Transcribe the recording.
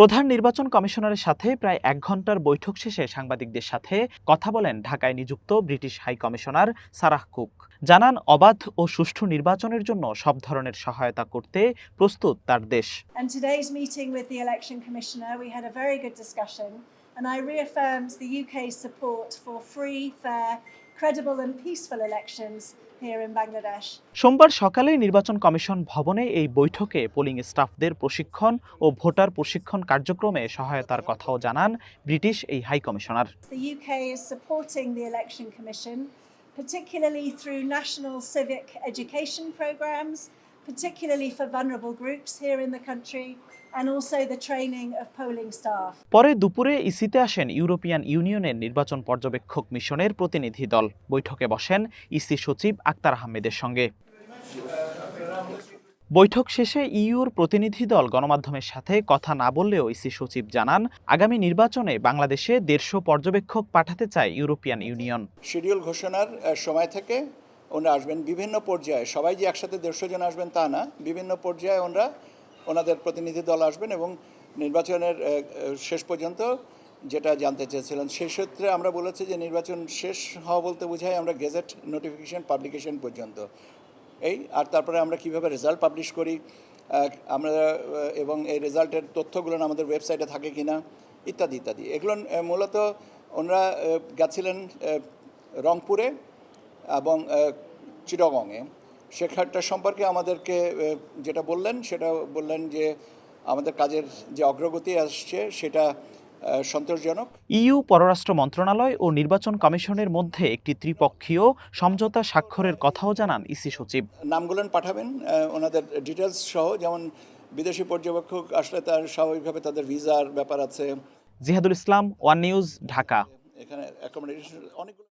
প্রধান নির্বাচন কমিশনারের সাথে প্রায় এক ঘণ্টার বৈঠক শেষে সাংবাদিকদের সাথে কথা বলেন ঢাকায় নিযুক্ত British high commissioner Sarah Cook. জানান অবাধ ও সুষ্ঠু নির্বাচনের জন্য সব ধরনের সহায়তা করতে প্রস্তুত তার দেশ। And I reaffirmed the UK's support for free, fair, সোমবার সকালে নির্বাচন কমিশন ভবনে এই বৈঠকে পোলিং স্টাফদের প্রশিক্ষণ ও ভোটার প্রশিক্ষণ কার্যক্রমে সহায়তার কথাও জানান ব্রিটিশ এই high commissioner. Particularly through national civic education programs particularly for vulnerable groups here in the country, and also the training of polling staff. পরে দুপুরে ইসিতে আসেন ইউরোপিয়ান ইউনিয়নের নির্বাচন পর্যবেক্ষক মিশনের প্রতিনিধি দল। বৈঠকে বসেন ইসি সচিব আক্তার আহমেদের সঙ্গে। বৈঠক শেষে ইইউর প্রতিনিধি দল গণমাধ্যমের সাথে কথা না বললেও ইসি সচিব জানান আগামী নির্বাচনে বাংলাদেশে দেড়শো পর্যবেক্ষক পাঠাতে চায় ইউরোপিয়ান ইউনিয়ন। শিডিউল ঘোষণার সময় থেকে ওনারা আসবেন বিভিন্ন পর্যায়ে। সবাই যে একসাথে দেড়শো জন আসবেন তা না। বিভিন্ন পর্যায়ে ওনারা, ওনাদের প্রতিনিধি দল আসবেন এবং নির্বাচনের শেষ পর্যন্ত যেটা জানতে চেয়েছিলেন সেই সূত্রে আমরা বলেছি যে নির্বাচন শেষ হওয়া বলতে বোঝায় আমরা গেজেট নোটিফিকেশন পাবলিকেশন পর্যন্ত। এই, আর তারপরে আমরা কীভাবে রেজাল্ট পাবলিশ করি আমরা এবং এই রেজাল্টের তথ্যগুলো আমাদের ওয়েবসাইটে থাকে কি না ইত্যাদি ইত্যাদি। এগুলো মূলত ওনারা গেছিলেন রংপুরে। এবং চিটাগংয়ে। সেখানটা সম্পর্কে আমাদেরকে যেটা বললেন সেটা বললেন যে আমাদের কাজের যে অগ্রগতি আসছে সেটা সন্তোষজনক। ইউ পররাষ্ট্র মন্ত্রণালয় ও নির্বাচন কমিশনের মধ্যে একটি ত্রিপক্ষীয় সমঝোতা স্বাক্ষরের কথাও জানান ইসি সচিব। নামগুলো পাঠাবেন ওনাদের ডিটেলস সহ যেমন বিদেশি পর্যবেক্ষক আসলে তার স্বাভাবিকভাবে তাদের ভিসার ব্যাপার আছে। Jihadul Islam one news Dhaka. এখানে অ্যাকোমোডেশন অনেকগুলো